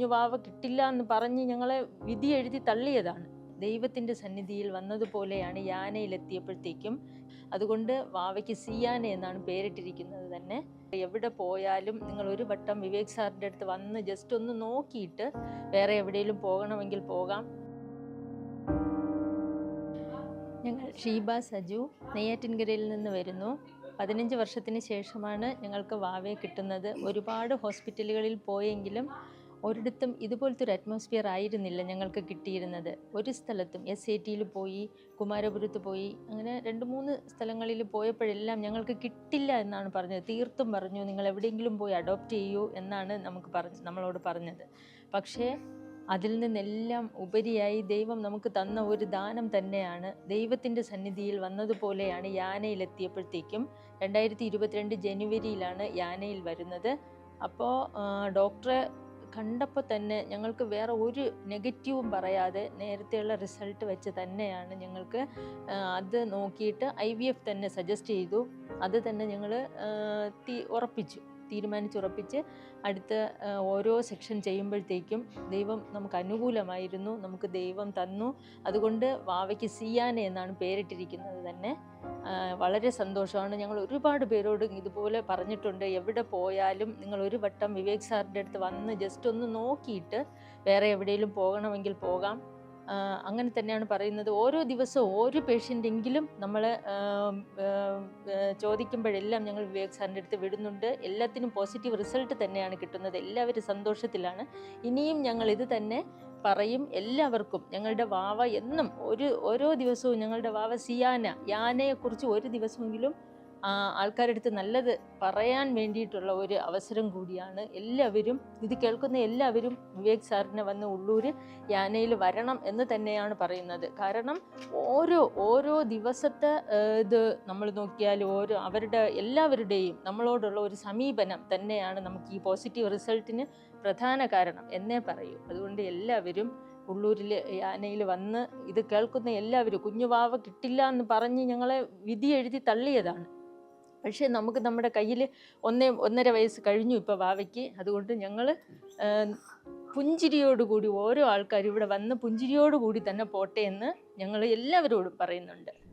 കുഞ്ഞുവാവ കിട്ടില്ല എന്ന് പറഞ്ഞ് ഞങ്ങളെ വിധി എഴുതി തള്ളിയതാണ്. ദൈവത്തിന്റെ സന്നിധിയിൽ വന്നതുപോലെയാണ് യാനയിലെത്തിയപ്പോഴത്തേക്കും. അതുകൊണ്ട് വാവയ്ക്ക് സിയാന എന്നാണ് പേരിട്ടിരിക്കുന്നത് തന്നെ. എവിടെ പോയാലും നിങ്ങൾ ഒരു വട്ടം വിവേക് സാറിന്റെ അടുത്ത് വന്ന് ജസ്റ്റ് ഒന്ന് നോക്കിയിട്ട് വേറെ എവിടെയെങ്കിലും പോകണമെങ്കിൽ പോകാം. ഞങ്ങൾ ഷീബ സജു നെയ്യാറ്റിൻകരയിൽ നിന്ന് വരുന്നു. പതിനഞ്ച് വർഷത്തിന് ശേഷമാണ് ഞങ്ങൾക്ക് വാവയെ കിട്ടുന്നത്. ഒരുപാട് ഹോസ്പിറ്റലുകളിൽ പോയെങ്കിലും ഒരിടത്തും ഇതുപോലത്തെ ഒരു അറ്റ്മോസ്ഫിയർ ആയിരുന്നില്ല ഞങ്ങൾക്ക് കിട്ടിയിരുന്നത്. ഒരു സ്ഥലത്തും എസ് ഐ ടിയിൽ പോയി കുമാരപുരത്ത് പോയി അങ്ങനെ രണ്ട് മൂന്ന് സ്ഥലങ്ങളിൽ പോയപ്പോഴെല്ലാം ഞങ്ങൾക്ക് കിട്ടില്ല എന്നാണ് പറഞ്ഞത്. തീർത്തും പറഞ്ഞു നിങ്ങൾ എവിടെയെങ്കിലും പോയി അഡോപ്റ്റ് ചെയ്യൂ എന്നാണ് നമുക്ക് പറഞ്ഞു നമ്മളോട് പറഞ്ഞത്. പക്ഷേ അതിൽ നിന്നെല്ലാം ഉപരിയായി ദൈവം നമുക്ക് തന്ന ഒരു ദാനം തന്നെയാണ്. ദൈവത്തിന്റെ സന്നിധിയിൽ വന്നതുപോലെയാണ് യാനയിലെത്തിയപ്പോഴത്തേക്കും രണ്ടായിരത്തി ഇരുപത്തിരണ്ട് ജനുവരിയിലാണ് യാനയിൽ വരുന്നത്. അപ്പോൾ ഡോക്ടറെ കണ്ടപ്പോൾ തന്നെ ഞങ്ങൾക്ക് വേറെ ഒരു നെഗറ്റീവും പറയാതെ നേരത്തെയുള്ള റിസൾട്ട് വെച്ച് തന്നെയാണ് ഞങ്ങൾക്ക് അത് നോക്കിയിട്ട് ഐ തന്നെ സജസ്റ്റ് ചെയ്തു. അത് തന്നെ ഞങ്ങൾ ഉറപ്പിച്ചു. തീരുമാനിച്ചുറപ്പിച്ച് അടുത്ത ഓരോ സെക്ഷൻ ചെയ്യുമ്പോഴത്തേക്കും ദൈവം നമുക്ക് അനുകൂലമായിരുന്നു നമുക്ക് ദൈവം തന്നു. അതുകൊണ്ട് വാവയ്ക്ക് സിയാന എന്നാണ് പേരിട്ടിരിക്കുന്നത് തന്നെ. വളരെ സന്തോഷമാണ്. ഞങ്ങൾ ഒരുപാട് പേരോട് ഇതുപോലെ പറഞ്ഞിട്ടുണ്ട്. എവിടെ പോയാലും നിങ്ങൾ ഒരു വട്ടം വിവേക് സാറിന്റെ അടുത്ത് വന്ന് ജസ്റ്റ് ഒന്ന് നോക്കിയിട്ട് വേറെ എവിടെയെങ്കിലും പോകണമെങ്കിൽ പോകാം. അങ്ങനെ തന്നെയാണ് പറയുന്നത്. ഓരോ ദിവസവും ഓരോ പേഷ്യന്റെങ്കിലും നമ്മൾ ചോദിക്കുമ്പോഴെല്ലാം ഞങ്ങൾ വിവേക് സാറിന്റെ അടുത്ത് വിടുന്നുണ്ട്. എല്ലാത്തിനും പോസിറ്റീവ് റിസൾട്ട് തന്നെയാണ് കിട്ടുന്നത്. എല്ലാവരും സന്തോഷത്തിലാണ്. ഇനിയും ഞങ്ങൾ ഇത് തന്നെ പറയും എല്ലാവർക്കും. ഞങ്ങളുടെ വാവ എന്നും ഒരു ഓരോ ദിവസവും ഞങ്ങളുടെ വാവ സിയാന യാനയെക്കുറിച്ച് ഒരു ദിവസമെങ്കിലും ആ, ആൾക്കാരുടെ അടുത്ത് നല്ലത് പറയാൻ വേണ്ടിയിട്ടുള്ള ഒരു അവസരം കൂടിയാണ് എല്ലാവരും ഇത് കേൾക്കുന്ന എല്ലാവരും വിവേക് സാറിനെ വന്ന് ഉള്ളൂർ യാനയിൽ വരണം എന്ന് തന്നെയാണ് പറയുന്നത്. കാരണം ഓരോ ഓരോ ദിവസത്തെ ഇത് നമ്മൾ നോക്കിയാൽ ഓരോ അവരുടെ എല്ലാവരുടെയും നമ്മളോടുള്ള ഒരു സമീപനം തന്നെയാണ് നമുക്ക് ഈ പോസിറ്റീവ് റിസൾട്ടിന് പ്രധാന കാരണം എന്നേ പറയൂ. അതുകൊണ്ട് എല്ലാവരും ഉള്ളൂരിൽ യാനയിൽ വന്ന് ഇത് കേൾക്കുന്ന എല്ലാവരും കുഞ്ഞുവാവ കിട്ടില്ല എന്ന് പറഞ്ഞ് ഞങ്ങളെ വിധി എഴുതി തള്ളിയതാണ്. പക്ഷേ നമുക്ക് നമ്മുടെ കയ്യിൽ ഒന്നേ ഒന്നര വയസ്സ് കഴിഞ്ഞു ഇപ്പോൾ വാവയ്ക്ക്. അതുകൊണ്ട് ഞങ്ങൾ പുഞ്ചിരിയോടുകൂടി ഓരോ ആൾക്കാരും ഇവിടെ വന്ന് പുഞ്ചിരിയോടുകൂടി തന്നെ പോട്ടെ എന്ന് ഞങ്ങൾ എല്ലാവരോടും പറയുന്നുണ്ട്.